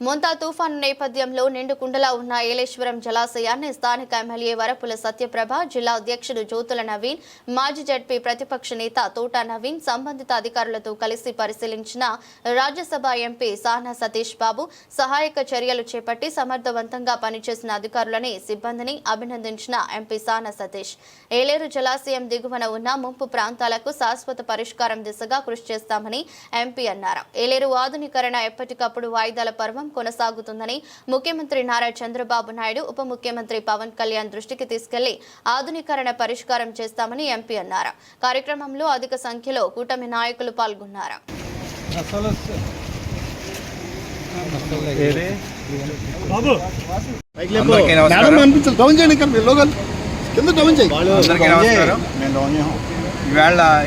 మొంతా తుఫాను నేపథ్యంలో నిండు కుండలా ఉన్న ఏలేశ్వరం జలాశయాన్ని స్థానిక ఎమ్మెల్యే వరపుల సత్యప్రభ జిల్లా అధ్యక్షుడు జ్యోతుల నవీన్ మాజీ జడ్పీ ప్రతిపక్ష నేత తోటా నవీన్ సంబంధిత అధికారులతో కలిసి పరిశీలించిన రాజ్యసభ ఎంపీ సాహ్నా సతీష్ బాబు సహాయక చర్యలు చేపట్టి సమర్థవంతంగా పనిచేసిన అధికారులని సిబ్బందిని అభినందించిన ఎంపీ సాహ్నా సతీష్. ఏలేరు జలాశయం దిగువన ఉన్న ముంపు ప్రాంతాలకు శాశ్వత పరిష్కారం దిశగా కృషి చేస్తామని ఎంపీ అన్నారు. ఏలేరు ఆధునీకరణ ఎప్పటికప్పుడు వాయిదాల పర్వం కొనసాగుతుందని ముఖ్యమంత్రి నారా చంద్రబాబు నాయుడు ఉప ముఖ్యమంత్రి పవన్ కళ్యాణ్ దృష్టికి తీసుకెళ్ళి ఆధునీకరణ పరిష్కారం చేస్తామని ఎంపీ అన్నారు. కార్యక్రమంలో అధిక సంఖ్యలో కూటమి నాయకులు పాల్గొన్నారు.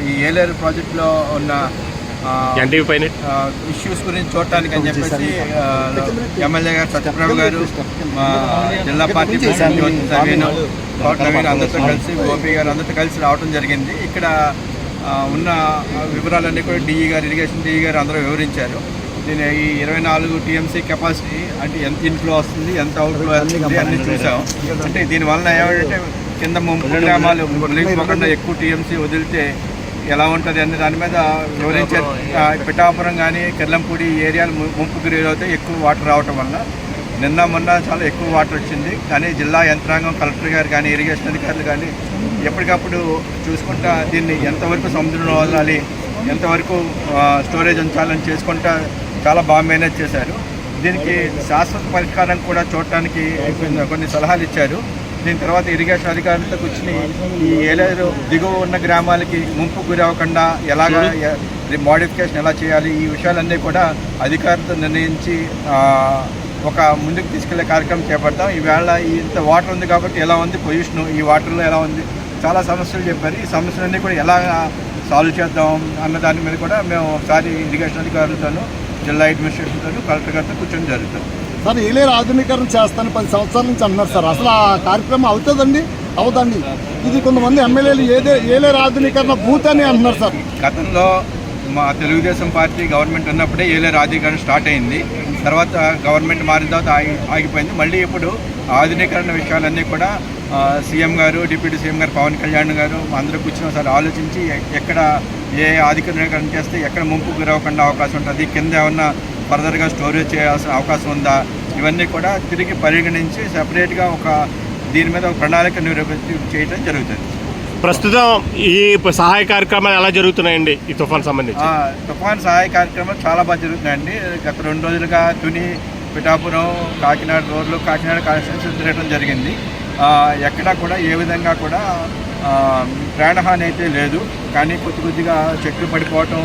ఈ ఏలేరు ప్రాజెక్టులో ఉన్న ఎన్టీవీ పైన? ఇష్యూస్ గురించి చూడటానికి అని చెప్పేసి ఎమ్మెల్యే గారు సత్యప్రభు గారు మా జిల్లా పార్టీ నవీన్ నవీన్ అందరితో కలిసి గోపి గారు అందరితో కలిసి రావడం జరిగింది. ఇక్కడ ఉన్న వివరాలన్నీ కూడా డిఈ గారు ఇరిగేషన్ డిఈ గారు అందరూ వివరించారు. దీని ఈ ఇరవై నాలుగు టీఎంసీ కెపాసిటీ అంటే ఎంత ఇన్ఫ్లో వస్తుంది ఎంత అవుట్ఫ్లో వస్తుంది అన్ని చూసాం. అంటే దీనివల్ల ఏమంటే కింద ముంపు గ్రామాలు ఎక్కువ టీఎంసీ వదిలితే ఎలా ఉంటుంది అనే దాని మీద వివరించారు ఆ, పిఠాపురం కానీ కిర్లంపూడి ఏరియాలు ము- ముంపుకు గురవుతాయి ఎక్కువ వాటర్ రావటం వల్ల నిన్న మొన్న చాలా ఎక్కువ వాటర్ వచ్చింది. కానీ జిల్లా యంత్రాంగం కలెక్టర్ గారు కానీ ఇరిగేషన్ అధికారులు కానీ ఎప్పటికప్పుడు చూసుకుంటా దీన్ని ఎంతవరకు సముద్రంలో వదలాలి ఎంతవరకు స్టోరేజ్ ఉంచాలని చేసుకుంటా చాలా బాగా మేనేజ్ చేశారు. దీనికి శాశ్వత పరిష్కారం కూడా చూడటానికి కొన్ని సలహాలు ఇచ్చారు. దీని తర్వాత ఇరిగేషన్ అధికారులతో కూర్చుని ఈ ఏలేరు దిగువ ఉన్న గ్రామాలకి ముంపు గురి అవ్వకుండా ఎలాగా మోడిఫికేషన్ ఎలా చేయాలి? ఈ విషయాలన్నీ కూడా అధికారులతో నిర్ణయించి ఒక ముందుకు తీసుకెళ్ళే కార్యక్రమం చేపడతాం. ఈవేళ ఇంత వాటర్ ఉంది కాబట్టి ఎలా ఉంది? పొల్యూషన్ ఈ వాటర్లో ఎలా ఉంది? చాలా సమస్యలు చెప్పారు. ఈ సమస్యలన్నీ కూడా ఎలా సాల్వ్ చేద్దాం అన్న దాని మీద కూడా మేము ఒకసారి ఇరిగేషన్ అధికారులతోనూ జిల్లా అడ్మినిస్ట్రేషన్తోనూ కలెక్టర్ గారితో కూర్చొని జరుగుతుంది సార్ ఏలేరు ఆధునీకరణ చేస్తాను పది సంవత్సరాల నుంచి అంటున్నారు సార్. అసలు ఆ కార్యక్రమం అవుతుందండి? అవుదండి. ఇది కొంతమంది ఎమ్మెల్యేలు ఏదే ఏలేరు ఆధునీకరణ బూత్ అని అంటున్నారు సార్. గతంలో మా తెలుగుదేశం పార్టీ గవర్నమెంట్ ఉన్నప్పుడే ఏలేరు ఆధునీకరణ స్టార్ట్ అయింది. తర్వాత గవర్నమెంట్ మారిన తర్వాత ఆగి ఆగిపోయింది. మళ్ళీ ఇప్పుడు ఆధునీకరణ విషయాలన్నీ కూడా సీఎం గారు డిప్యూటీ సీఎం గారు పవన్ కళ్యాణ్ గారు అందరూ కూర్చుని ఒకసారి ఆలోచించి ఎ- ఎక్కడ ఏ ఆధునీకరణ చేస్తే ఎక్కడ ముంపు గురవకుండా అవకాశం ఉంటుంది. కింద ఏమన్నా ఫర్దర్గా స్టోరేజ్ చేయాల్సిన అవకాశం ఉందా? ఇవన్నీ కూడా తిరిగి పరిగణించి సెపరేట్గా ఒక దీని మీద ఒక ప్రణాళిక నిరూపించి చేయడం జరుగుతుంది. ప్రస్తుతం ఈ సహాయ కార్యక్రమాలు ఎలా జరుగుతున్నాయండి? ఈ తుఫాన్ సంబంధించి. ఆ, తుఫాన్ సహాయ కార్యక్రమం చాలా బాగా జరుగుతుందండి గత రెండు రోజులుగా తుని పిఠాపురం కాకినాడ రోడ్లు కాకినాడ కాన్స్టిట్యూన్సీ తిరగడం జరిగింది. ఎక్కడా కూడా ఏ విధంగా కూడా ప్రాణహాని అయితే లేదు. కానీ కొద్ది కొద్దిగా చెట్లు పడిపోవటం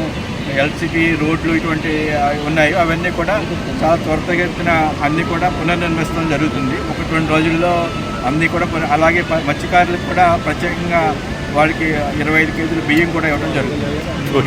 ఎల్సిటీ రోడ్లు ఇటువంటి ఉన్నాయి. అవన్నీ కూడా చాలా త్వరితగతిన అన్నీ కూడా పునర్నిర్మిస్తాం జరుగుతుంది. ఒకటి రెండు రోజుల్లో అన్నీ కూడా అలాగే ప- మత్స్యకారులకు కూడా ప్రత్యేకంగా వాళ్ళకి ఇరవై ఐదు కేజీలు బియ్యం కూడా ఇవ్వడం జరుగుతుంది.